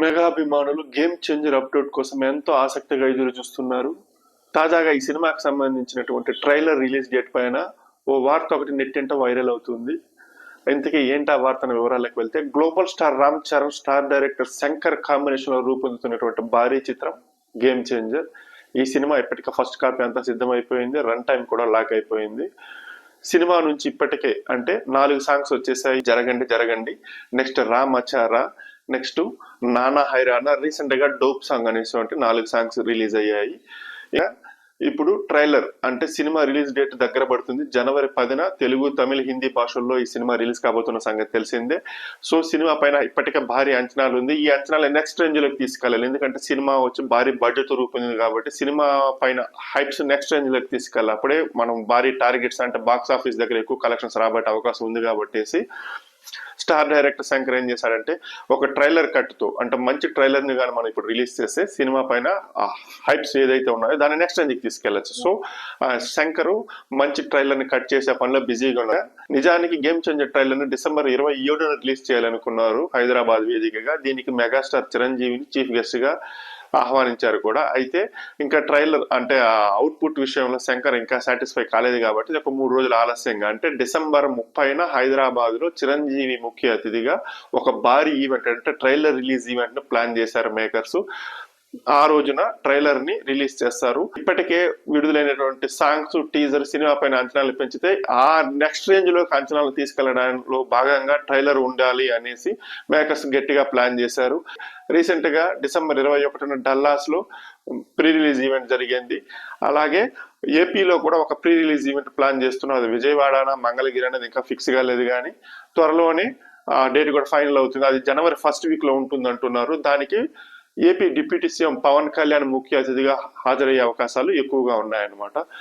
Mega అభిమానులు game changer update కోసం ఎంతో ఆసక్తిగా ఎదురు చూస్తున్నారు తాజాగా ఈ సినిమాకి సంబంధించినటువంటి ట్రైలర్ రిలీజ్ డేట్ పైన ఓ వార్త ఒకటి నెట్టింట వైరల్ అవుతుంది. ఇంతకీ ఏంటి ఆ వార్తన వివరాలకు వెళ్తే global star Ram Charan star director Shankar కాంబినేషన్లో రూపొందుతున్నటువంటి భారీ చిత్రం గేమ్ చేంజర్. ఈ సినిమా ఇప్పటికే ఫస్ట్ కాపీ అంతా సిద్ధమైపోయింది. రన్ టైం కూడా లాక్ అయిపోయింది. సినిమా నుంచి ఇప్పటికే అంటే నాలుగు సాంగ్స్ వచ్చేసాయి. జరగండి జరగండి. నెక్స్ట్ రామ్ అచారా నెక్స్ట్ నానా హైరానా రీసెంట్గా డోప్ సాంగ్ అనేటువంటి నాలుగు సాంగ్స్ రిలీజ్ అయ్యాయి. ఇక ఇప్పుడు ట్రైలర్ అంటే సినిమా రిలీజ్ డేట్ దగ్గర పడుతుంది. జనవరి పదిన తెలుగు తమిళ హిందీ భాషల్లో ఈ సినిమా రిలీజ్ కాబోతున్న సంగతి తెలిసిందే. సో సినిమా పైన ఇప్పటికే భారీ అంచనాలు ఉంది. ఈ అంచనాలు నెక్స్ట్ రేంజ్లోకి తీసుకెళ్ళాలి. ఎందుకంటే సినిమా వచ్చి భారీ బడ్జెట్ రూపొందింది కాబట్టి సినిమా పైన హైప్స్ నెక్స్ట్ రేంజ్లోకి తీసుకెళ్ళాలి. అప్పుడే మనం భారీ టార్గెట్స్ అంటే బాక్స్ ఆఫీస్ దగ్గర ఎక్కువ కలెక్షన్స్ రాబట్టే అవకాశం ఉంది కాబట్టి స్టార్ డైరెక్టర్ శంకర్ ఏం చేశాడంటే ఒక ట్రైలర్ కట్తో అంటే మంచి ట్రైలర్ని కానీ మనం ఇప్పుడు రిలీజ్ చేస్తే సినిమా పైన ఆ హైప్స్ ఏదైతే ఉన్నాయో దాన్ని నెక్స్ట్ రేంజ్కి తీసుకెళ్ళొచ్చు సో శంకర్ మంచి ట్రైలర్ని కట్ చేసే పనిలో బిజీగా ఉన్నారు నిజానికి గేమ్ చేంజర్ ట్రైలర్ని డిసెంబర్ ఇరవై ఏడున రిలీజ్ చేయాలనుకున్నారు హైదరాబాద్ వేదికగా. దీనికి మెగాస్టార్ చిరంజీవిని చీఫ్ గెస్ట్గా ఆహ్వానించారు కూడా. అయితే ఇంకా ట్రైలర్ అంటే అవుట్పుట్ విషయంలో శంకర్ ఇంకా సాటిస్ఫై కాలేదు కాబట్టి ఒక మూడు రోజులు ఆలస్యంగా. అంటే డిసెంబర్ ముప్పైన హైదరాబాద్లో చిరంజీవి ముఖ్య అతిథిగా ఒక భారీ ఈవెంట్ అంటే ట్రైలర్ రిలీజ్ ఈవెంట్ను ప్లాన్ చేశారు మేకర్స్. ఆ రోజున ట్రైలర్ని రిలీజ్ చేస్తారు. ఇప్పటికే విడుదలైనటువంటి సాంగ్స్ టీజర్ సినిమా పైన అంచనాలు పెంచితే ఆ నెక్స్ట్ రేంజ్లో అంచనాలు తీసుకెళ్ళడంలో భాగంగా ట్రైలర్ ఉండాలి అనేసి మేకర్స్ గట్టిగా ప్లాన్ చేశారు. రీసెంట్గా డిసెంబర్ ఇరవై ఒకటిన డల్లాస్లో ప్రీ రిలీజ్ ఈవెంట్ జరిగింది. అలాగే ఏపీలో కూడా ఒక ప్రీ రిలీజ్ ఈవెంట్ ప్లాన్ చేస్తున్నారు అది విజయవాడనా మంగళగిరి అనేది ఇంకా ఫిక్స్ కాలేదు కానీ త్వరలోనే డేట్ కూడా ఫైనల్ అవుతుంది. అది జనవరి ఫస్ట్ వీక్లో ఉంటుంది అంటున్నారు దానికి AP deputy CM Pawan Kalyan ముఖ్య అతిథిగా హాజరయ్యే అవకాశాలు ఎక్కువగా ఉన్నాయన్నమాట.